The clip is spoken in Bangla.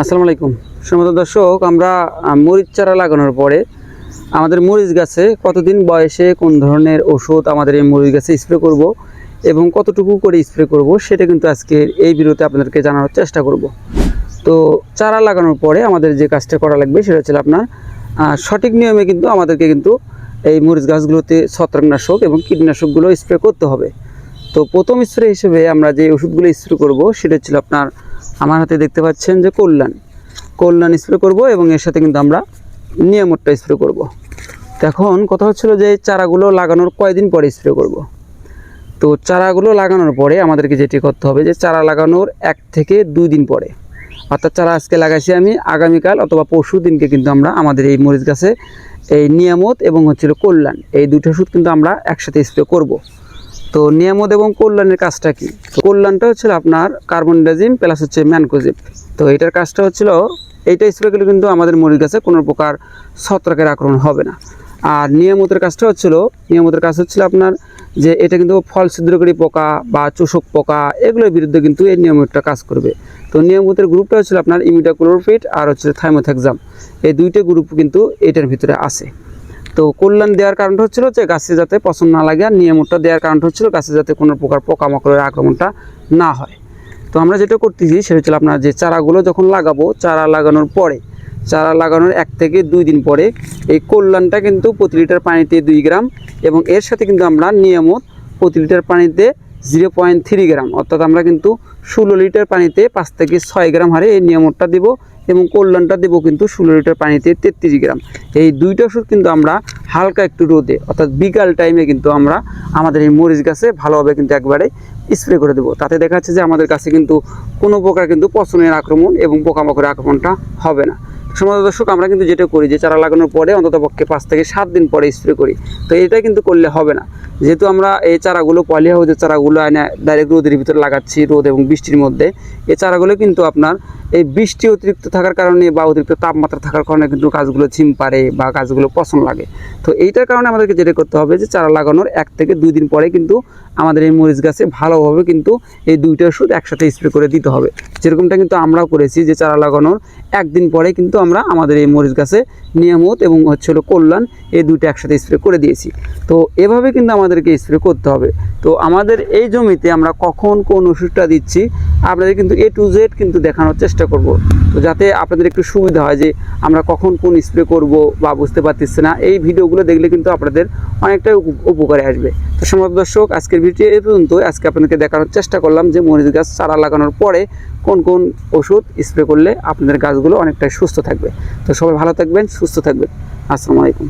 আসসালামু আলাইকুম। সম্মত দর্শক, আমরা মরিচ চারা লাগানোর পরে আমাদের মরিচ গাছে কতদিন বয়সে কোন ধরনের ওষুধ আমাদের এই মরিচ গাছে স্প্রে করব এবং কতটুকু করে স্প্রে করব সেটা কিন্তু আজকে এই ভিডিওতে আপনাদেরকে জানানোর চেষ্টা করব। তো চারা লাগানোর পরে আমাদের যে কাজটা করা লাগবে সেটা হচ্ছে আপনার সঠিক নিয়মে কিন্তু আমাদেরকে কিন্তু এই মরিচ গাছগুলোতে ছত্রাকনাশক এবং কীটনাশকগুলো স্প্রে করতে হবে। তো প্রথম স্প্রে হিসেবে আমরা যে ওষুধগুলো স্প্রে করব, সেটা হচ্ছিল আপনার আমার হাতে দেখতে পাচ্ছেন যে কল্যাণ। কল্যাণ স্প্রে করব এবং এর সাথে কিন্তু আমরা নিয়ামতটা স্প্রে করব। এখন কথা হচ্ছিল যে চারাগুলো লাগানোর কয়দিন পরে স্প্রে করব। তো চারাগুলো লাগানোর পরে আমাদেরকে যেটি করতে হবে যে চারা লাগানোর এক থেকে দুই দিন পরে। অর্থাৎ চারা আজকে লাগাইছি আমি, আগামীকাল অথবা পরশু দিনকে কিন্তু আমরা আমাদের এই মরিচ গাছে এই নিয়ামত এবং হচ্ছিল কল্যাণ। এই দুটো ওষুধ কিন্তু আমরা একসাথে স্প্রে করব। তো নিয়ামত এবং কল্যাণের কাজটা কি? কল্যাণটা হচ্ছিল আপনার কার্বন ডাজিম প্লাস হচ্ছে ম্যানকোজিপ তো এটার কাজটা হচ্ছিল এইটা স্প্রে করলে কিন্তু আমাদের মরিচ গাছে কোনো প্রকার ছত্রাকের আক্রমণ হবে না। আর নিয়ামতের কাজটা হচ্ছিল, নিয়ামতের কাজ হচ্ছিল আপনার যে এটা কিন্তু ফল ছিদ্রকারী পোকা বা চোষক পোকা, এগুলোর বিরুদ্ধে কিন্তু এই নিয়মিতটা কাজ করবে। তো নিয়মিতের গ্রুপটা হচ্ছিল আপনার ইমিডাক্লোরোফিট আর হচ্ছে থাইমোথ্যাক্সাম এই দুইটা গ্রুপ কিন্তু এটার ভিতরে আছে। তো কল্যাণ দেওয়ার কারণটা হচ্ছিল যে গাছে যাতে পছন্দ না লাগে আর নিয়মটা দেওয়ার কারণটা হচ্ছিল গাছে যাতে কোনো প্রকার পোকামাকড়ের আক্রমণটা না হয়। তো আমরা যেটা করতেছি সেটা হচ্ছিল আপনার যে চারাগুলো যখন লাগাবো, চারা লাগানোর পরে, চারা লাগানোর এক থেকে দুই দিন পরে এই কল্যাণটা কিন্তু প্রতি লিটার পানিতে দুই গ্রাম এবং এর সাথে কিন্তু আমরা নিয়মত প্রতি লিটার পানিতে জিরো পয়েন্ট থ্রি গ্রাম। অর্থাৎ আমরা কিন্তু ষোলো লিটার পানিতে পাঁচ থেকে ছয় গ্রাম হারে এই নিয়মটা দেবো এবং কল্যাণটা দেবো কিন্তু ষোলো লিটার পানিতে তেত্রিশ গ্রাম। এই দুইটা ওষুধ কিন্তু আমরা হালকা একটু রোদে, অর্থাৎ বিকাল টাইমে কিন্তু আমরা আমাদের এই মরিচ গাছে ভালোভাবে কিন্তু একবারে স্প্রে করে দেবো। তাতে দেখা যাচ্ছে যে আমাদের কাছে কিন্তু কোনো প্রকার কিন্তু পচনের আক্রমণ এবং পোকামাকড়ের আক্রমণটা হবে না। সমাজ দর্শক, আমরা কিন্তু যেটা করি যে চারা লাগানোর পরে অন্তত পক্ষে পাঁচ থেকে সাত দিন পরে স্প্রে করি। তো এটা কিন্তু করলে হবে না। যেহেতু আমরা এই চারাগুলো পলি হাউসের চারাগুলো এনে ডাইরেক্ট রোদের ভিতরে লাগাচ্ছি রোদ এবং বৃষ্টির মধ্যে, এই চারাগুলো কিন্তু আপনার এই বৃষ্টি অতিরিক্ত থাকার কারণে বা অতিরিক্ত তাপমাত্রা থাকার কারণে কিন্তু গাছগুলো ঝিম পারে বা গাছগুলো পছন্দ লাগে। তো এইটার কারণে আমাদেরকে যেটা করতে হবে যে চারা লাগানোর এক থেকে দুই দিন পরে কিন্তু আমাদের এই মরিচ গাছে ভালোভাবে কিন্তু এই দুইটা ওষুধ একসাথে স্প্রে করে দিতে হবে। যেরকমটা কিন্তু আমরাও করেছি যে চারা লাগানোর একদিন পরে কিন্তু আমরা আমাদের এই মরিচ গাছে নিয়ামত এবং হচ্ছে হলো কল্যাণ এই দুইটা একসাথে স্প্রে করে দিয়েছি। তো এভাবে কিন্তু আমাদেরকে স্প্রে করতে হবে। তো আমাদের এই জমিতে আমরা কখন কোন ওষুধটা দিচ্ছি, আপনাদের কিন্তু এ টু জেড কিন্তু দেখানোর চেষ্টা করব। তো যাতে আপনাদের একটু সুবিধা হয় যে আমরা কখন কোন স্প্রে করব বা বুঝতে পারতেছি না, এই ভিডিওগুলো দেখলে কিন্তু আপনাদের অনেকটাই উপ- উপকারে আসবে। তো সমাজ দর্শক, আজকের ভিডিও এ পর্যন্ত আজকে আপনাদেরকে দেখানোর চেষ্টা করলাম যে মরিচ গাছ চারা লাগানোর পরে কোন কোন ওষুধ স্প্রে করলে আপনাদের গাছগুলো অনেকটাই সুস্থ থাকবে। তো সবাই ভালো থাকবেন, সুস্থ থাকবেন। আসসালামু আলাইকুম।